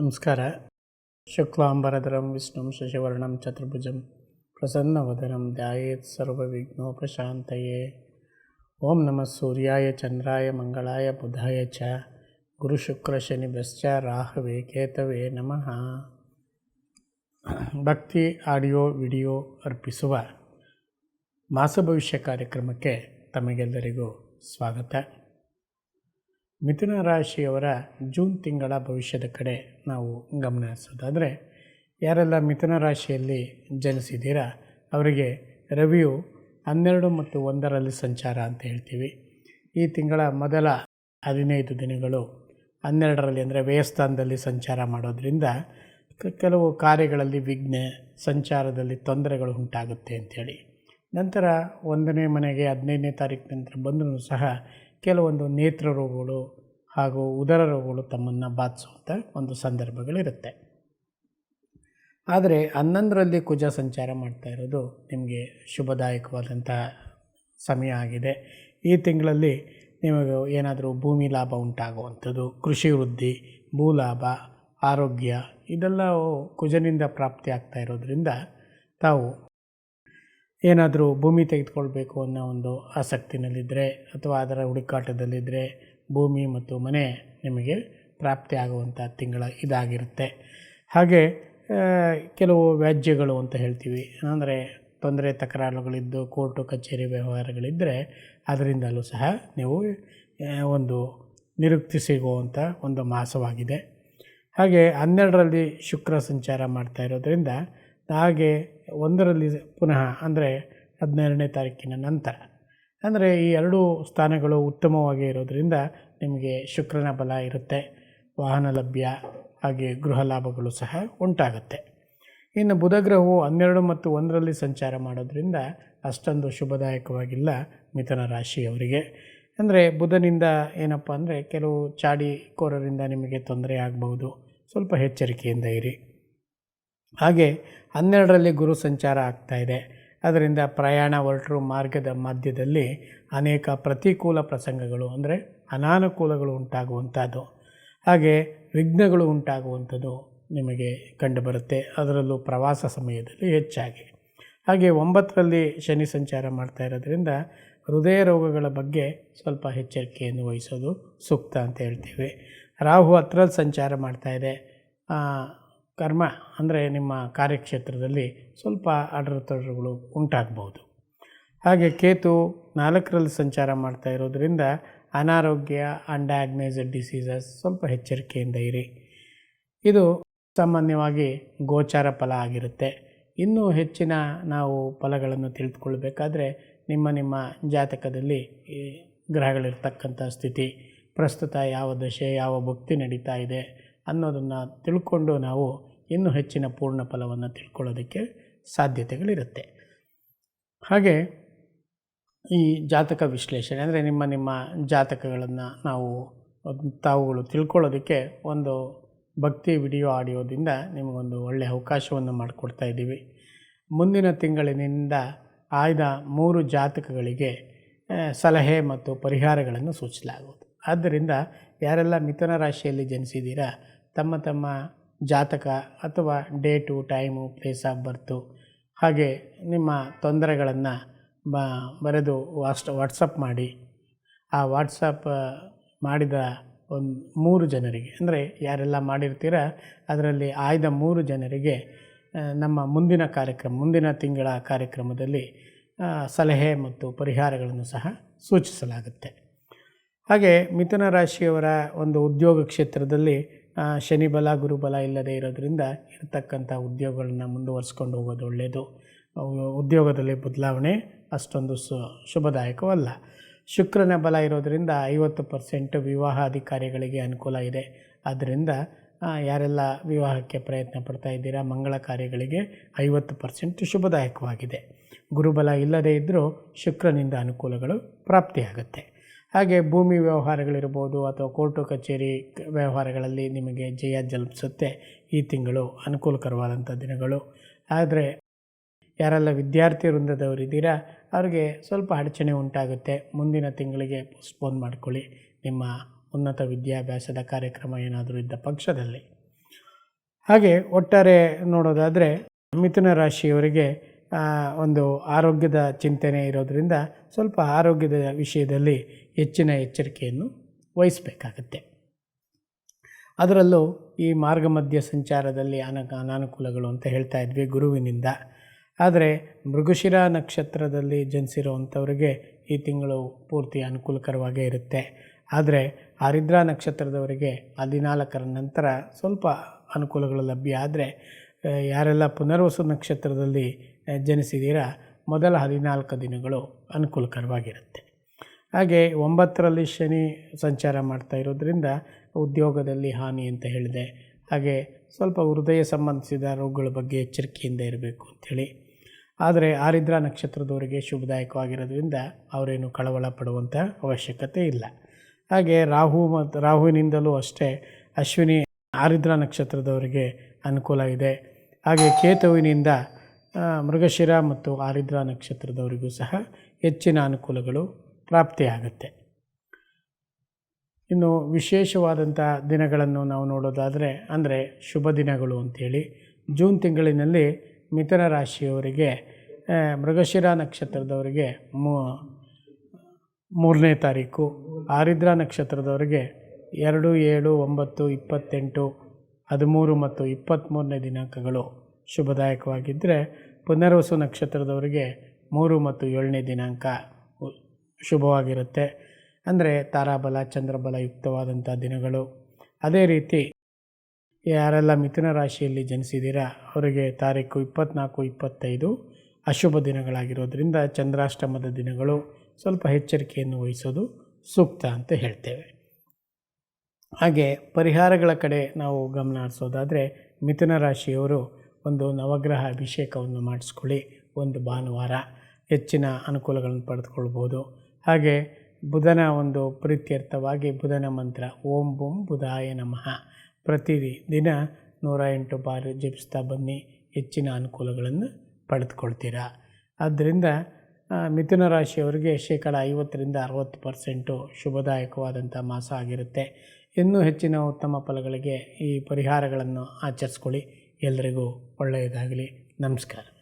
ನಮಸ್ಕಾರ. ಶುಕ್ಲಾಂಬರಧರಂ, ವಿಷ್ಣುಂ, ಶಶಿವರ್ಣಂ, ಚತುರ್ಭುಜಂ, ಪ್ರಸನ್ನವದನಂ, ಧ್ಯಾಯೇತ್ ಸರ್ವವಿಘ್ನೋಪಶಾಂತಯೇ ಓಂ ನಮಃ ಸೂರ್ಯಾಯ, ಚಂದ್ರಾಯ, ಮಂಗಳಾಯ, ಬುಧಾಯ ಚ. ಗುರು ಶುಕ್ರ ಶನಿ ಶನಿಭ್ಯಶ್ಚ ರಾಹವೇ ಕೇತವೇ ನಮಃ. ಭಕ್ತಿ, ಆಡಿಯೋ, ವಿಡಿಯೋ ಅರ್ಪಿಸುವ ಮಾಸ ಭವಿಷ್ಯ ಕಾರ್ಯಕ್ರಮಕ್ಕೆ ತಮಗೆಲ್ಲರಿಗೂ ಸ್ವಾಗತ. ಮಿಥುನ ರಾಶಿಯವರ ಜೂನ್ ತಿಂಗಳ ಭವಿಷ್ಯದ ಕಡೆ ನಾವು ಗಮನ ಹರಿಸೋದಾದರೆ, ಯಾರೆಲ್ಲ ಮಿಥುನ ರಾಶಿಯಲ್ಲಿ ಜನಿಸಿದ್ದೀರಾ, ಅವರಿಗೆ ರವಿಯು ಹನ್ನೆರಡು ಮತ್ತು ಒಂದರಲ್ಲಿ ಸಂಚಾರ ಅಂತ ಹೇಳ್ತೀವಿ. ಈ ತಿಂಗಳ ಮೊದಲ ಹದಿನೈದು ದಿನಗಳು ಹನ್ನೆರಡರಲ್ಲಿ ಅಂದರೆ ವ್ಯಯಸ್ಥಾನದಲ್ಲಿ ಸಂಚಾರ ಮಾಡೋದ್ರಿಂದ ಕೆಲವು ಕಾರ್ಯಗಳಲ್ಲಿ ವಿಘ್ನ, ಸಂಚಾರದಲ್ಲಿ ತೊಂದರೆಗಳು ಉಂಟಾಗುತ್ತೆ ಅಂಥೇಳಿ ನಂತರ ಒಂದನೇ ಮನೆಗೆ ಹದಿನೈದನೇ ತಾರೀಕು ನಂತರ ಬಂದರೂ ಸಹ ಕೆಲವೊಂದು ನೇತ್ರ ರೋಗಗಳು ಹಾಗೂ ಉದರ ರೋಗಗಳು ತಮ್ಮನ್ನು ಬಾಧಿಸುವಂಥ ಒಂದು ಸಂದರ್ಭಗಳಿರುತ್ತೆ. ಆದರೆ ಹನ್ನೊಂದರಲ್ಲಿ ಕುಜ ಸಂಚಾರ ಮಾಡ್ತಾ ಇರೋದು ನಿಮಗೆ ಶುಭದಾಯಕವಾದಂಥ ಸಮಯ ಆಗಿದೆ. ಈ ತಿಂಗಳಲ್ಲಿ ನಿಮಗೆ ಏನಾದರೂ ಭೂಮಿ ಲಾಭ ಉಂಟಾಗುವಂಥದ್ದು, ಕೃಷಿ ವೃದ್ಧಿ ಭೂ ಲಾಭ ಆರೋಗ್ಯ ಇದೆಲ್ಲ ಕುಜನಿಂದ ಪ್ರಾಪ್ತಿ ಆಗ್ತಾ ಇರೋದ್ರಿಂದ ತಾವು ಏನಾದರೂ ಭೂಮಿ ತೆಗೆದುಕೊಳ್ಬೇಕು ಅನ್ನೋ ಒಂದು ಆಸಕ್ತಿನಲ್ಲಿದ್ದರೆ ಅಥವಾ ಅದರ ಹುಡುಕಾಟದಲ್ಲಿದ್ದರೆ ಭೂಮಿ ಮತ್ತು ಮನೆ ನಿಮಗೆ ಪ್ರಾಪ್ತಿ ಆಗುವಂಥ ತಿಂಗಳ ಇದಾಗಿರುತ್ತೆ. ಹಾಗೆ ಕೆಲವು ವ್ಯಾಜ್ಯಗಳು ಅಂತ ಹೇಳ್ತೀವಿ. ಅಂದರೆ ತೊಂದರೆ, ತಕರಾರುಗಳಿದ್ದು, ಕೋರ್ಟು, ಕಚೇರಿ ವ್ಯವಹಾರಗಳಿದ್ದರೆ ಅದರಿಂದಲೂ ಸಹ ನೀವು ಒಂದು ನಿರುಕ್ತಿ ಸಿಗುವಂಥ ಒಂದು ಮಾಸವಾಗಿದೆ. ಹಾಗೆ, ಹನ್ನೆರಡರಲ್ಲಿ ಶುಕ್ರ ಸಂಚಾರ ಮಾಡ್ತಾ ಇರೋದರಿಂದ ಹಾಗೆ ಒಂದರಲ್ಲಿ ಪುನಃ ಅಂದರೆ ಹದಿನೇಳನೇ ತಾರೀಕಿನ ನಂತರ ಅಂದರೆ ಈ ಎರಡೂ ಸ್ಥಾನಗಳು ಉತ್ತಮವಾಗಿ ಇರೋದರಿಂದ ನಿಮಗೆ ಶುಕ್ರನ ಬಲ ಇರುತ್ತೆ. ವಾಹನ ಲಭ್ಯ, ಹಾಗೆ ಗೃಹ ಲಾಭಗಳು ಸಹ ಉಂಟಾಗುತ್ತೆ. ಇನ್ನು ಬುಧಗ್ರಹವು ಹನ್ನೆರಡು ಮತ್ತು ಒಂದರಲ್ಲಿ ಸಂಚಾರ ಮಾಡೋದರಿಂದ ಅಷ್ಟೊಂದು ಶುಭದಾಯಕವಾಗಿಲ್ಲ ಮಿಥುನ ರಾಶಿಯವರಿಗೆ. ಅಂದರೆ ಬುಧನಿಂದ ಏನಪ್ಪ ಅಂದರೆ ಕೆಲವು ಚಾಡಿಕೋರರಿಂದ ನಿಮಗೆ ತೊಂದರೆ ಆಗಬಹುದು. ಸ್ವಲ್ಪ ಎಚ್ಚರಿಕೆಯಿಂದ ಇರಿ. ಹಾಗೆ ಹನ್ನೆರಡರಲ್ಲಿ ಗುರು ಸಂಚಾರ ಆಗ್ತಾ ಇದೆ. ಅದರಿಂದ ಪ್ರಯಾಣ ಹೊರಟರು ಮಾರ್ಗದ ಮಧ್ಯದಲ್ಲಿ ಅನೇಕ ಪ್ರತಿಕೂಲ ಪ್ರಸಂಗಗಳು ಅಂದರೆ ಅನಾನುಕೂಲಗಳು ಉಂಟಾಗುವಂಥದ್ದು. ಹಾಗೆ ವಿಘ್ನಗಳು ಉಂಟಾಗುವಂಥದ್ದು ನಿಮಗೆ ಕಂಡುಬರುತ್ತೆ. ಅದರಲ್ಲೂ ಪ್ರವಾಸ ಸಮಯದಲ್ಲಿ ಹೆಚ್ಚಾಗಿ. ಹಾಗೆ ಒಂಬತ್ತರಲ್ಲಿ ಶನಿ ಸಂಚಾರ ಮಾಡ್ತಾ ಇರೋದ್ರಿಂದ ಹೃದಯ ರೋಗಗಳ ಬಗ್ಗೆ ಸ್ವಲ್ಪ ಎಚ್ಚರಿಕೆಯನ್ನು ವಹಿಸೋದು ಸೂಕ್ತ ಅಂತ ಹೇಳ್ತೀವಿ. ರಾಹು ಹತ್ರಲ್ಲಿ ಸಂಚಾರ ಮಾಡ್ತಾ ಇದೆ. ಆ, ಕರ್ಮ ಅಂದರೆ ನಿಮ್ಮ ಕಾರ್ಯಕ್ಷೇತ್ರದಲ್ಲಿ ಸ್ವಲ್ಪ ಅಡರುತೊಡರುಗಳು ಉಂಟಾಗ್ಬೋದು ಹಾಗೆ ಕೇತು ನಾಲ್ಕರಲ್ಲಿ ಸಂಚಾರ ಮಾಡ್ತಾ ಇರೋದರಿಂದ ಅನಾರೋಗ್ಯ ಅನ್ಡಯಾಗ್ನೈಸ್ಡ್ ಡಿಸೀಸಸ್ ಸ್ವಲ್ಪ ಎಚ್ಚರಿಕೆಯಿಂದ ಇರಿ. ಇದು ಸಾಮಾನ್ಯವಾಗಿ ಗೋಚಾರ ಫಲ ಆಗಿರುತ್ತೆ. ಇನ್ನೂ ಹೆಚ್ಚಿನ ನಾವು ಫಲಗಳನ್ನು ತಿಳಿದುಕೊಳ್ಬೇಕಾದ್ರೆ ನಿಮ್ಮ ನಿಮ್ಮ ಜಾತಕದಲ್ಲಿ ಈ ಗ್ರಹಗಳಿರ್ತಕ್ಕಂಥ ಸ್ಥಿತಿ, ಪ್ರಸ್ತುತ ಯಾವ ದಶೆ, ಯಾವ ಭಕ್ತಿ ನಡೀತಾ ಇದೆ ಅನ್ನೋದನ್ನು ತಿಳ್ಕೊಂಡು ನಾವು ಇನ್ನೂ ಹೆಚ್ಚಿನ ಪೂರ್ಣ ಫಲವನ್ನು ತಿಳ್ಕೊಳ್ಳೋದಕ್ಕೆ ಸಾಧ್ಯತೆಗಳಿರುತ್ತೆ. ಹಾಗೆ ಈ ಜಾತಕ ವಿಶ್ಲೇಷಣೆ ಅಂದರೆ ನಿಮ್ಮ ನಿಮ್ಮ ಜಾತಕಗಳನ್ನು ನಾವು ತಾವುಗಳು ತಿಳ್ಕೊಳ್ಳೋದಕ್ಕೆ ಒಂದು ಭಕ್ತಿ ವಿಡಿಯೋ ಆಡಿಯೋದಿಂದ ನಿಮಗೊಂದು ಒಳ್ಳೆಯ ಅವಕಾಶವನ್ನು ಮಾಡಿಕೊಡ್ತಾ ಇದ್ದೀವಿ. ಮುಂದಿನ ತಿಂಗಳಿನಿಂದ ಆಯ್ದ ಮೂರು ಜಾತಕಗಳಿಗೆ ಸಲಹೆ ಮತ್ತು ಪರಿಹಾರಗಳನ್ನು ಸೂಚಿಸಲಾಗುವುದು. ಆದ್ದರಿಂದ ಯಾರೆಲ್ಲ ಮಿಥುನ ರಾಶಿಯಲ್ಲಿ ಜನಿಸಿದ್ದೀರಾ, ತಮ್ಮ ತಮ್ಮ ಜಾತಕ ಅಥವಾ date, time, place of birth, ಹಾಗೆ ನಿಮ್ಮ ತೊಂದರೆಗಳನ್ನು ಬ, ಬರೆದು ವಾಟ್ಸ್, ವಾಟ್ಸಪ್ ಮಾಡಿ. ಆ ವಾಟ್ಸಪ್ ಮಾಡಿದ ಒಂದು ಮೂರು ಜನರಿಗೆ, ಅಂದರೆ ಯಾರೆಲ್ಲ ಮಾಡಿರ್ತೀರ, ಅದರಲ್ಲಿ ಆಯ್ದ ಮೂರು ಜನರಿಗೆ ನಮ್ಮ ಮುಂದಿನ ಕಾರ್ಯಕ್ರಮ, ಮುಂದಿನ ತಿಂಗಳ ಕಾರ್ಯಕ್ರಮದಲ್ಲಿ ಸಲಹೆ ಮತ್ತು ಪರಿಹಾರಗಳನ್ನು ಸಹ ಸೂಚಿಸಲಾಗುತ್ತೆ. ಹಾಗೆ ಮಿಥುನ ರಾಶಿಯವರ ಒಂದು ಉದ್ಯೋಗ ಕ್ಷೇತ್ರದಲ್ಲಿ ಶನಿ ಬಲ ಗುರುಬಲ ಇಲ್ಲದೆ ಇರೋದರಿಂದ ಇರತಕ್ಕಂಥ ಉದ್ಯೋಗಗಳನ್ನ ಮುಂದುವರಿಸ್ಕೊಂಡು ಹೋಗೋದು ಒಳ್ಳೆಯದು ಉದ್ಯೋಗದಲ್ಲಿ ಬದಲಾವಣೆ ಅಷ್ಟೊಂದು ಸು, ಶುಭದಾಯಕವಲ್ಲ. ಶುಕ್ರನ ಬಲ ಇರೋದರಿಂದ ಐವತ್ತು ಪರ್ಸೆಂಟ್ ವಿವಾಹ ಅಧಿಕಾರಿಗಳಿಗೆ ಅನುಕೂಲ ಇದೆ. ಆದ್ದರಿಂದ ಯಾರೆಲ್ಲ ವಿವಾಹಕ್ಕೆ ಪ್ರಯತ್ನ ಪಡ್ತಾ ಇದ್ದೀರಾ, ಮಂಗಳ ಕಾರ್ಯಗಳಿಗೆ ಐವತ್ತು ಪರ್ಸೆಂಟ್ ಶುಭದಾಯಕವಾಗಿದೆ. ಗುರುಬಲ ಇಲ್ಲದೇ ಇದ್ದರೂ ಶುಕ್ರನಿಂದ ಅನುಕೂಲಗಳು ಪ್ರಾಪ್ತಿಯಾಗುತ್ತೆ. ಹಾಗೆ ಭೂಮಿ ವ್ಯವಹಾರಗಳಿರ್ಬೋದು ಅಥವಾ ಕೋರ್ಟು ಕಚೇರಿ ವ್ಯವಹಾರಗಳಲ್ಲಿ ನಿಮಗೆ ಜಯ ಜಲ್ಪಿಸುತ್ತೆ ಈ ತಿಂಗಳು ಅನುಕೂಲಕರವಾದಂಥ ದಿನಗಳು. ಆದರೆ ಯಾರೆಲ್ಲ ವಿದ್ಯಾರ್ಥಿ ವೃಂದದವರಿದ್ದೀರಾ ಅವರಿಗೆ ಸ್ವಲ್ಪ ಅಡಚಣೆ ಉಂಟಾಗುತ್ತೆ. ಮುಂದಿನ ತಿಂಗಳಿಗೆ ಪೋಸ್ಟ್ಪೋನ್ ಮಾಡ್ಕೊಳ್ಳಿ. ನಿಮ್ಮ ಉನ್ನತ ವಿದ್ಯಾಭ್ಯಾಸದ ಕಾರ್ಯಕ್ರಮ ಏನಾದರೂ ಇದ್ದ ಪಕ್ಷದಲ್ಲಿ. ಹಾಗೆ ಒಟ್ಟಾರೆ ನೋಡೋದಾದರೆ ಮಿಥುನ ರಾಶಿಯವರಿಗೆ ಒಂದು ಆರೋಗ್ಯದ ಚಿಂತನೆ ಇರೋದರಿಂದ ಸ್ವಲ್ಪ ಆರೋಗ್ಯದ ವಿಷಯದಲ್ಲಿ ಹೆಚ್ಚಿನ ಎಚ್ಚರಿಕೆಯನ್ನು ವಹಿಸಬೇಕಾಗತ್ತೆ. ಅದರಲ್ಲೂ ಈ ಮಾರ್ಗ ಮಧ್ಯ ಸಂಚಾರದಲ್ಲಿ ಅನ ಅನಾನುಕೂಲಗಳು ಅಂತ ಹೇಳ್ತಾ ಇದ್ವಿ ಗುರುವಿನಿಂದ. ಆದರೆ ಮೃಗಶಿರ ನಕ್ಷತ್ರದಲ್ಲಿ ಜನಿಸಿರುವಂಥವ್ರಿಗೆ ಈ ತಿಂಗಳು ಪೂರ್ತಿ ಅನುಕೂಲಕರವಾಗೇ ಇರುತ್ತೆ. ಆದರೆ ಆರಿದ್ರ ನಕ್ಷತ್ರದವರಿಗೆ ಹದಿನಾಲ್ಕರ ನಂತರ ಸ್ವಲ್ಪ ಅನುಕೂಲಗಳು ಲಭ್ಯ ಆದರೆ ಯಾರೆಲ್ಲ ಪುನರ್ವಸು ನಕ್ಷತ್ರದಲ್ಲಿ ಜನಿಸಿದೀರ ಜನಿಸಿದ್ದೀರಾ ಮೊದಲ ಹದಿನಾಲ್ಕು ದಿನಗಳು ಅನುಕೂಲಕರವಾಗಿರುತ್ತೆ. ಹಾಗೆ ಒಂಬತ್ತರಲ್ಲಿ ಶನಿ ಸಂಚಾರ ಮಾಡ್ತಾ ಇರೋದ್ರಿಂದ ಉದ್ಯೋಗದಲ್ಲಿ ಹಾನಿ ಅಂತ ಹೇಳಿದೆ. ಹಾಗೆ ಸ್ವಲ್ಪ ಹೃದಯ ಸಂಬಂಧಿಸಿದ ರೋಗಗಳ ಬಗ್ಗೆ ಎಚ್ಚರಿಕೆಯಿಂದ ಇರಬೇಕು ಅಂಥೇಳಿ ಆದರೆ ಆರಿದ್ರ ನಕ್ಷತ್ರದವರಿಗೆ ಶುಭದಾಯಕವಾಗಿರೋದ್ರಿಂದ ಅವರೇನು ಕಳವಳ ಪಡುವಂಥ ಅವಶ್ಯಕತೆ ಇಲ್ಲ. ಹಾಗೆ ರಾಹು ಮತ್ತು ರಾಹುವಿನಿಂದಲೂ ಅಷ್ಟೇ ಅಶ್ವಿನಿ ಆರಿದ್ರ ನಕ್ಷತ್ರದವರಿಗೆ ಅನುಕೂಲ ಇದೆ. ಹಾಗೆ ಕೇತುವಿನಿಂದ ಮೃಗಶಿರ ಮತ್ತು ಆರಿದ್ರ ನಕ್ಷತ್ರದವರಿಗೂ ಸಹ ಹೆಚ್ಚಿನ ಅನುಕೂಲಗಳು ಪ್ರಾಪ್ತಿಯಾಗುತ್ತೆ. ಇನ್ನು ವಿಶೇಷವಾದಂಥ ದಿನಗಳನ್ನು ನಾವು ನೋಡೋದಾದರೆ, ಅಂದರೆ ಶುಭ ದಿನಗಳು ಅಂಥೇಳಿ ಜೂನ್ ತಿಂಗಳಿನಲ್ಲಿ ಮಿಥುನ ರಾಶಿಯವರಿಗೆ ಮೃಗಶಿರ ನಕ್ಷತ್ರದವರಿಗೆ ಮೂರನೇ ತಾರೀಕು, ಆರಿದ್ರ ನಕ್ಷತ್ರದವರಿಗೆ ಎರಡು, ಏಳು, ಒಂಬತ್ತು, ಇಪ್ಪತ್ತೆಂಟು, ಹದಿಮೂರು ಮತ್ತು ಇಪ್ಪತ್ತ್ಮೂರನೇ ದಿನಾಂಕಗಳು ಶುಭದಾಯಕವಾಗಿದ್ದರೆ ಪುನರ್ವಸು ನಕ್ಷತ್ರದವರಿಗೆ ಮೂರು ಮತ್ತು ಏಳನೇ ದಿನಾಂಕ. ಶುಭವಾಗಿರುತ್ತೆ. ಅಂದರೆ ತಾರಾಬಲ, ಚಂದ್ರಬಲ ಯುಕ್ತವಾದಂಥ ದಿನಗಳು. ಅದೇ ರೀತಿ ಯಾರೆಲ್ಲ ಮಿಥುನ ರಾಶಿಯಲ್ಲಿ ಜನಿಸಿದ್ದೀರಾ ಅವರಿಗೆ ತಾರೀಕು ಇಪ್ಪತ್ತ್ನಾಲ್ಕು ಇಪ್ಪತ್ತೈದು ಅಶುಭ ದಿನಗಳಾಗಿರೋದ್ರಿಂದ ಚಂದ್ರಾಷ್ಟಮದ ದಿನಗಳು ಸ್ವಲ್ಪ ಎಚ್ಚರಿಕೆಯನ್ನು ವಹಿಸೋದು ಸೂಕ್ತ ಅಂತ ಹೇಳ್ತೇವೆ. ಹಾಗೆ ಪರಿಹಾರಗಳ ಕಡೆ ನಾವು ಗಮನ ಹರಿಸೋದಾದರೆ ಮಿಥುನ ರಾಶಿಯವರು ಒಂದು ನವಗ್ರಹ ಅಭಿಷೇಕವನ್ನು ಮಾಡಿಸ್ಕೊಳ್ಳಿ. ಒಂದು ಭಾನುವಾರ ಹೆಚ್ಚಿನ ಅನುಕೂಲಗಳನ್ನು ಪಡೆದುಕೊಳ್ಬೋದು. ಹಾಗೆ ಬುಧನ ಒಂದು ಪ್ರೀತ್ಯರ್ಥವಾಗಿ ಬುಧನ ಮಂತ್ರ, ಓಂ ಬುಂ ಬುಧಾಯ ನಮಃ. ಪ್ರತಿ ದಿನ ನೂರ ಎಂಟು ಬಾರಿ ಜಪಿಸ್ತಾ ಬನ್ನಿ, ಹೆಚ್ಚಿನ ಅನುಕೂಲಗಳನ್ನು ಪಡೆದುಕೊಳ್ತೀರಾ. ಆದ್ದರಿಂದ ಮಿಥುನ ರಾಶಿಯವರಿಗೆ ಶೇಕಡ ಐವತ್ತರಿಂದ ಅರವತ್ತು ಪರ್ಸೆಂಟು ಶುಭದಾಯಕವಾದಂಥ ಮಾಸ ಆಗಿರುತ್ತೆ. ಇನ್ನೂ ಹೆಚ್ಚಿನ ಉತ್ತಮ ಫಲಗಳಿಗೆ ಈ ಪರಿಹಾರಗಳನ್ನು ಆಚರಿಸ್ಕೊಳ್ಳಿ. ಎಲ್ಲರಿಗೂ ಒಳ್ಳೆಯದಾಗಲಿ. ನಮಸ್ಕಾರ.